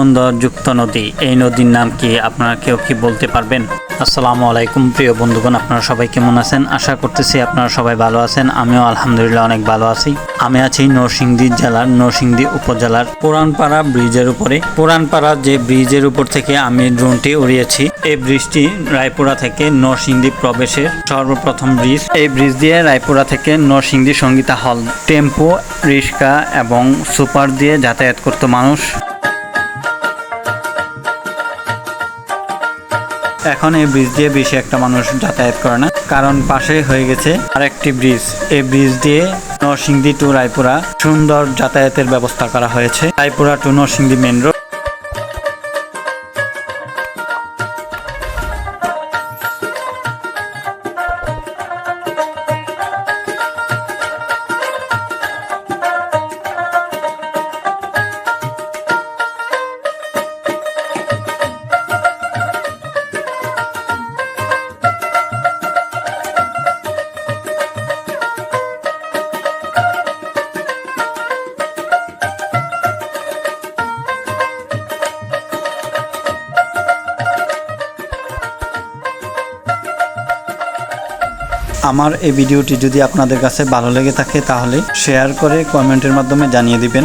সৌন্দর্যযুক্ত নদী। এই নদীর নাম কি? আপনারা কেউ কি বলতে পারবেন? আসসালামু আলাইকুম, প্রিয় বন্ধুগণ, আপনারা সবাই কেমন আছেন? আশা করতেছি আপনারা সবাই ভালো আছেন। আমিও আলহামদুলিল্লাহ অনেক ভালো আছি। আমি আছি নরসিংদী জেলার, নরসিংদী উপজেলার পুরানপাড়া ব্রিজের উপরে। পুরানপাড়া যে ব্রিজের উপর থেকে আমি ড্রোনটি উড়িয়েছি, এই ব্রিজটি রায়পুরা থেকে নরসিংদী প্রবেশের সর্বপ্রথম ব্রিজ। এই ব্রিজ দিয়ে রায়পুরা থেকে নরসিংদী সঙ্গীতা হল, টেম্পো, রিক্সা এবং সুপার দিয়ে যাতায়াত করতো মানুষ। এখন এই ব্রিজ দিয়ে বেশি একটা মানুষ যাতায়াত করে না, কারণ পাশে হয়ে গেছে আর একটি ব্রিজ এই ব্রিজ দিয়ে নরসিংদী টু রায়পুরা সুন্দর যাতায়াতের ব্যবস্থা করা হয়েছে। Raipura to Narsingdi main road আমার এই ভিডিওটি যদি আপনাদের কাছে ভালো লেগে থাকে তাহলে শেয়ার করে কমেন্টের মাধ্যমে জানিয়ে দিবেন।